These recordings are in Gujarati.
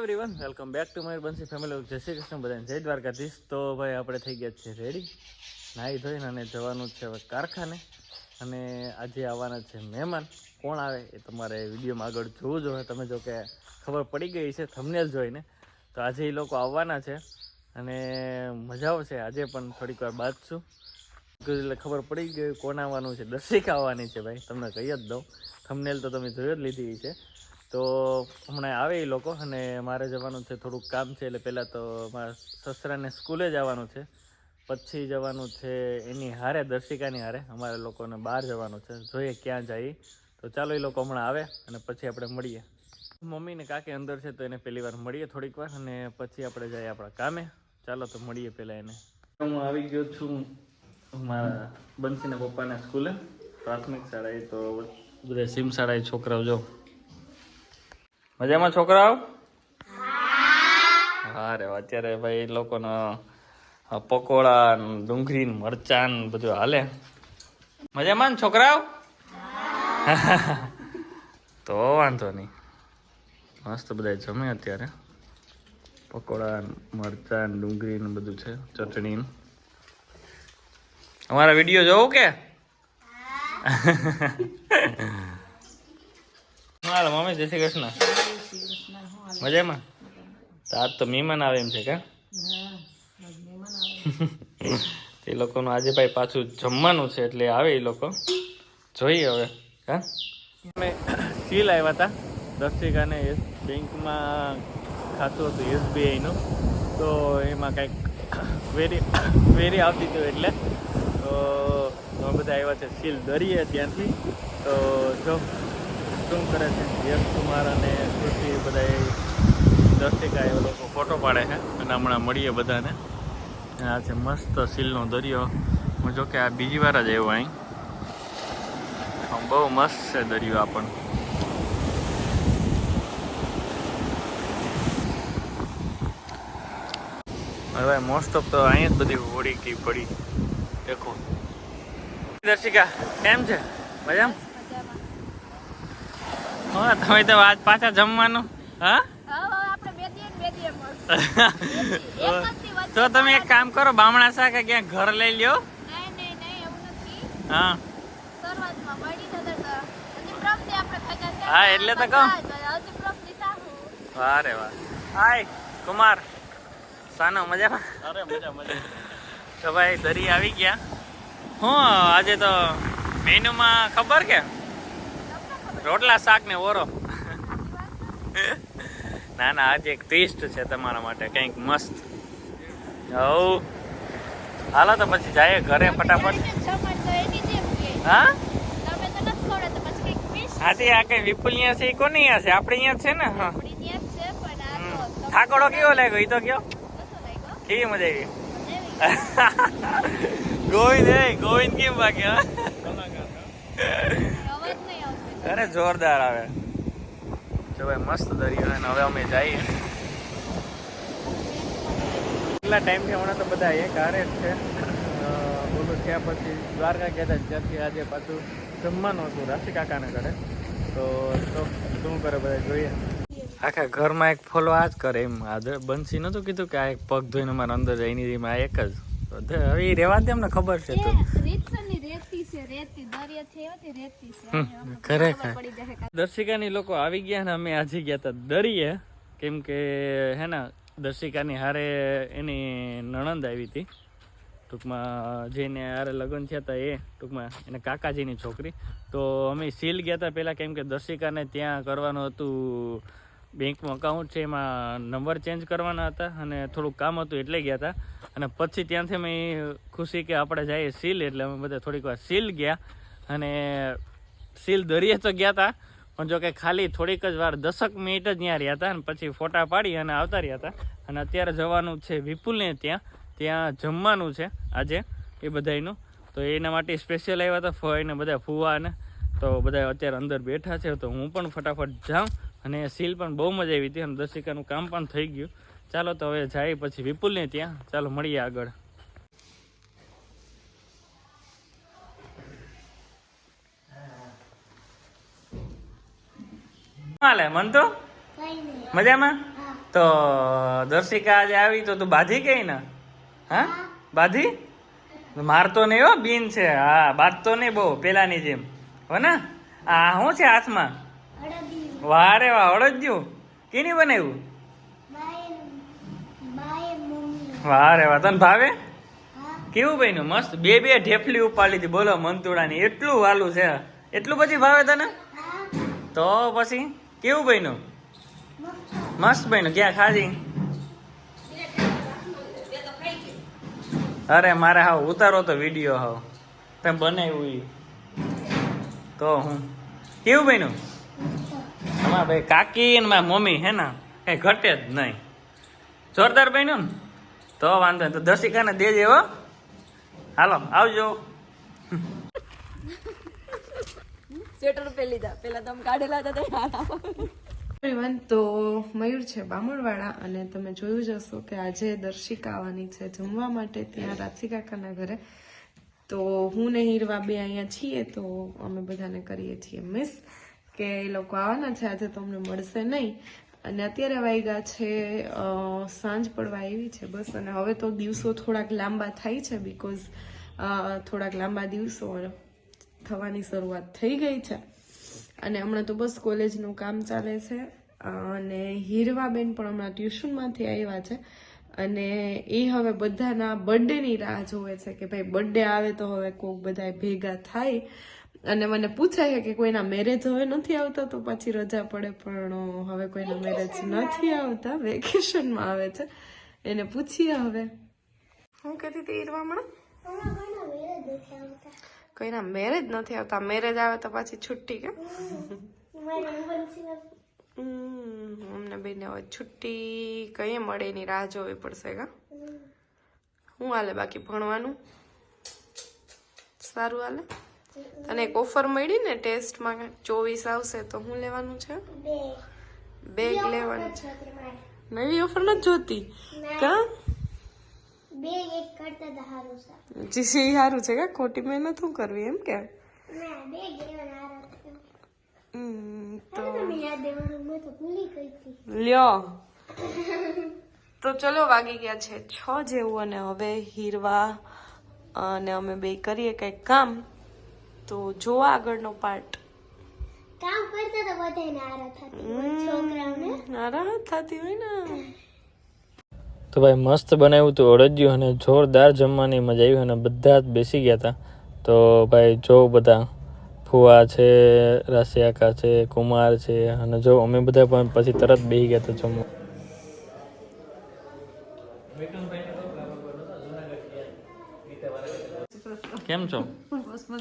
એવરીવન વેલકમ બેક ટુ મારી બંસી ફેમિલી જય શ્રી કૃષ્ણ બધાને જય દ્વારકાધીશ. તો ભાઈ, આપણે થઈ ગયા છીએ રેડી નાહી ધોઈને અને જવાનું છે હવે કારખાને. અને આજે આવવાના છે મહેમાન. કોણ આવે એ તમારે વિડીયોમાં આગળ જોવું જોઈએ તમે જો કે ખબર પડી ગઈ છે થમનેલ જોઈને. તો આજે એ લોકો આવવાના છે અને મજા આવશે. આજે પણ થોડીક વાર બાદ છું. એટલે ખબર પડી ગઈ કોણ આવવાનું છે. દર્શિકા આવવાની છે ભાઈ. તમને કહી જ દઉં. થમનેલ તો તમે જોઈ જ લીધી છે. તો હમણાં આવે એ લોકો અને મારે જવાનું છે, થોડુંક કામ છે, એટલે પહેલાં તો મારા સસરાને સ્કૂલે જવાનું છે. પછી જવાનું છે એની હારે, દર્શિકાની હારે. અમારે લોકોને બહાર જવાનું છે. જોઈએ ક્યાં જઈએ તો ચાલો એ લોકો હમણાં આવે અને પછી આપણે મળીએ. મમ્મી ને કાકી અંદર છે તો એને પહેલી વાર મળીએ થોડીક વાર અને પછી આપણે જઈએ આપણા કામે. ચાલો તો મળીએ પહેલાં એને. હું આવી ગયો છું મારા બંસીના પપ્પાના સ્કૂલે, પ્રાથમિક શાળાએ. તો બધા સિમ શાળાએ છોકરાઓ જો મજામાં છોકરાઓ? હા. રે અત્યારે ભાઈ લોકોનો પકોડા ડુંગળી મરચાં બધું હાલે. મજામાં ને છોકરાઓ? તો વાંધો નહીં. મસ્ત બધા જમે અત્યારે. પકોડા મરચાં ડુંગળી ને બધું છે ચટણી અમારા વીડિયો જોવું કે? Hello mummy? જય શ્રી કૃષ્ણ. મજામાં? તો આજ તો મહેમાન આવે એમ છે કે? એ લોકોનું આજે ભાઈ પાછું જમવાનું છે એટલે આવે એ લોકો. જોઈએ હવે હા? અમે સીલ આવ્યા હતા દર્શિકાને બેંકમાં ખાતું હતું એસબીઆઈનું. તો એમાં કંઈક વેરી વેરી આવતી હતું એટલે તો અમે બધા આવ્યા છે. સીલ દરીએ ત્યાંથી. તો જો શું કરે છે. યશ કુમાર અને કૃષિ બધા દર્શિકા એ લોકો ફોટો પાડે છે અને હમણાં મળીએ બધાને. આ છે મસ્ત સીલનો દરિયો. હું જો કે આ બીજી વાર જ આવ્યો અહીં. બહુ મસ્ત છે દરિયો આ પણ. હવે મોસ્ટ ઓફ તો અહીંયા જ બધી હોળી કી પડી. દેખો. દર્શિકા, કેમ છે? મજામાં? તમે તો આજ પાછા જમવાનું હા? તો તમે એક કામ કરો બામણા શાક ક્યાં ઘર લઈ લ્યો. હા. હા, એટલે તો કહું. વારે વાહ હાય કુમાર. સાનો મજામાં? અરે મજા મજા. તો ભાઈ દરી આવી ગયા. હું આજે તો મેનુમાં ખબર કે? રોટલા શાક ને ઓરો. ના ના, આજે એક ટ્વિસ્ટ છે તમારા માટે, કંઈક મસ્ત. હવ. હાલો તો પછી જાય ઘરે ફટાફટ. હા? હાથી આ કઈ વિપુલ અહીંયા છે એ કોની અહીંયા છે આપણે અહીંયા છે ને, હા. ઠાકોડો કેવો લાગ્યો? એ તો કયો? કેવી મજા આવી? ગોવિંદ હે ગોવિંદ કેમ બાકી અરે જોરદાર આવે. જો ભાઈ મસ્ત દરિયો અને હવે અમે જઈએ. કેટલા ટાઈમથી હમણાં તો બધા એક હારે જ છે. બોલું ત્યાં પછી દ્વારકા ગયા હતા ત્યાંથી આજે પાછું જમવાનું હતું રાશિ કાકાને ઘરે. તો શું કરે બધા જોઈએ. આખા ઘરમાં એક ફોલો આ જ કરે એમ. આદર બંસી નતું કીધું કે આ એક પગ ધોઈને અમારા અંદર જાય એની આ એક જ. હવે એ રહેવા દે અમને ખબર છે તો. હમ, ખરેખર. દર્શિકાની લોકો આવી ગયા ને અમે આજે ગયા હતા દરિયે. કેમ કે હે ને દર્શિકાની હારે એની નણંદ આવી હતી. ટૂંકમાં જેને હારે લગ્ન થયા હતા એ ટૂંકમાં એને કાકાજીની છોકરી. તો અમે સીલ ગયા હતા પહેલાં કેમ કે દર્શિકાને ત્યાં કરવાનું હતું બેંકમાં અકાઉન્ટ છે એમાં નંબર ચેન્જ કરવાના હતા અને થોડુંક કામ હતું એટલે ગયા હતા અને પછી ત્યાંથી અમે ખુશી કે આપણે જઈએ સીલ એટલે અમે બધા થોડીક વાર સીલ ગયા. અને સીલ દરિયે તો ગયા હતા પણ જો કે ખાલી થોડીક જ વાર, દસક મિનિટ જ ત્યાં રહ્યા હતા અને પછી ફોટા પાડી અને આવતા રહ્યા હતા અને અત્યારે જવાનું છે વિપુલને ત્યાં ત્યાં જમવાનું છે આજે એ બધાયનું. તો એના માટે સ્પેશિયલ આવ્યા હતા ફઈને બધા ફૂવાને તો બધા અત્યારે અંદર બેઠા છે, તો હું પણ ફટાફટ જાઉં અને સીલ પણ બહુ મજા આવી હતી અને દર્શિકાનું કામ પણ થઈ ગયું. ચાલો તો હવે જાય પછી વિપુલને ત્યાં. ચાલો મળીએ આગળ. હાલે મન તો? મજામાં? તો દર્શિકા આજે આવી તો તું બાધી કઈ ને હા? બાધી? મારતો નહીં હો બીન છે. હા બાંધતો નહીં બહુ પેલાની જેમ. હો ને? આ શું છે હાથમાં? વારે વાહ અડદ્યું? કેની બનાવ્યું? વારે વાહ તને ભાવે? કેવું બન્યું? મસ્ત. બે બે ઢેફલી ઉપાડી હતી બોલો મંતુડાની એટલું વાલું છે. એટલું પછી ભાવે તને? તો પછી? કેવું બન્યું? મસ્ત બન્યું. ક્યાં? ખાધી? અરે, મારે હાવ ઉતારો તો વીડિયો હાવ. તમે બનાવ્યું તો હું. કેવું બન્યું? અમારા ભાઈ કાકી ને મારા મમ્મી હે ને કઈ ઘટે જ નહીં. જોરદાર બન્યું ને? તો વાંધો નહીં. તો દસિકાને દેજે હો. હાલો, આવજો. સ્વેટર પહેરી લીધા. પેલા તમે કાઢેલા હતા હારા તો મયુર છે બામણવાળા અને તમે જોયું જ હશો કે આજે દર્શિકા આવવાની છે જમવા માટે ત્યાં રાશી કાકાના ઘરે. તો હું ને હીરવા બે અહીંયા છીએ તો અમે બધાને કરીએ છીએ મિસ કે એ લોકો આવવાના છે, આજે તો અમને મળશે નહીં. અને અત્યારે વાગ્યા છે સાંજ પડવા આવી છે બસ. અને હવે તો દિવસો થોડાક લાંબા થાય છે બીકોઝ થોડાક લાંબા દિવસો થવાની શરૂઆત થઈ ગઈ છે. અને હમણાં તો બસ કોલેજનું કામ ચાલે છે. અને હીરવાબેન પણ હમણાં ટ્યુશનમાંથી આવ્યા છે. અને એ હવે બધાના બર્થડેની રાહ જોવે છે કે ભાઈ બર્થડે આવે તો હવે કોઈક બધા ભેગા થાય. અને મને પૂછાય કે કોઈના મેરેજ હવે નથી આવતા તો પછી રજા પડે પણ હવે કોઈના મેરેજ નથી આવતા વેકેશનમાં આવે છે. એને પૂછીએ હવે. હું કહેતી હતી હીરવામણા કોઈના મેરેજ નથી આવતા. મેરેજ આવે તો પાછી છુટ્ટી કે અમને બેને હવે છુટ્ટી કઈ મળે એની રાહ જોવી પડશે કા? શું હાલે બાકી ભણવાનું? સારું હાલે? તને એક ઓફર મળી ને ટેસ્ટમાં ચોવીસ આવશે તો હું લેવાનું છે? બેગ લેવાનું. છે નવી ઓફર નથી જોતી? કા? બે એક કરતા તો છે. જી સારું છે કે? ખોટી મહેનત શું કરવી એમ કે? ના બે તો લ્યો. તો ચલો વાગી ગયા છે છ જેવું અને હવે હીરવા અને અમે બે કરીએ કંઈક કામ. તો જોવા આગળનો પાર્ટ. કામ કરતા તો બધાને હારા થતી છોકરાઓને. નારાજ થતી હોય ને. તો ભાઈ મસ્ત બનાવ્યું હતું અડદિયું અને જોરદાર જમવાની મજા આવી અને બધા જ બેસી ગયા હતા તો ભાઈ જો બધા ફુવા છે રાશિયાકા છે કુમાર છે અને જો અમે બધા પણ પછી તરત બેસી ગયા હતા જમવા. કેમ છો?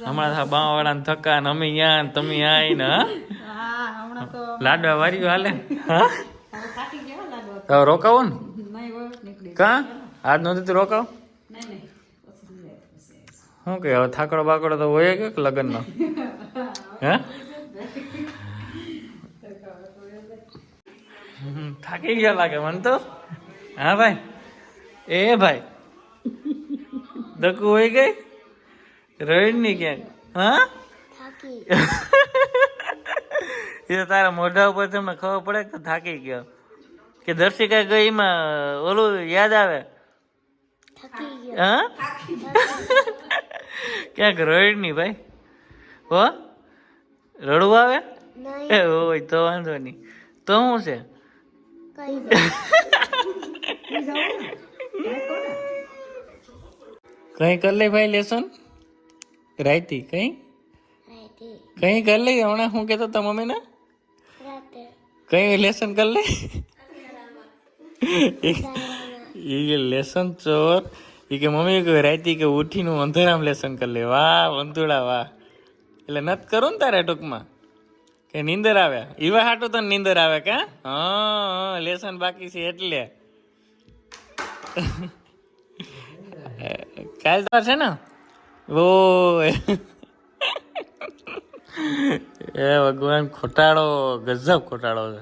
હમણાં બાવા વાળા થકા ને અમે યા તમે આય ને લાડવા વાર્યું હાલે હા? રોકાવો ને. કા? આજ નહોતી રોકાવ? શું કે હવે થાકડો બાકડો તો હોય કે લગ્ન નો હે થાકી ગયા લાગે મને તો. હા ભાઈ? એ ભાઈ? દકુ હોય ગઈ રહીડની ક્યાંક હા? એ તારા મોઢા ઉપર તમને ખબર પડે કે થાકી ગયો. કે દર્શિકા ગઈ એમાં ઓલું યાદ આવે? હા? ક્યાંક રડ નહીં ભાઈ? હો? રડવું આવે? એ હોય તો વાંધો નહીં. તો શું છે? કઈ કઈ કર લે ભાઈ લેસન? રાયતી કઈ? કઈ કર લે હમણાં શું કહેતો તો મમ્મીને? ને કઈ લેસન કર લે એ લેસન ચોર. એ કે મમ્મી કે રાયતી કે ઉઠીને અંધારામ લેસન કરી લે. વાહ વંતુડા વાહ. એટલે નત કરું ને તારે ટૂંકમાં? કે નીંદર આવે? ઈવા હાટું તને નીંદર આવે કે હા? લેસન બાકી છે એટલે. કાલ તો છે ને? ઓ એ ભગવાન ખોટાડો ગજબ ખોટાડો છે.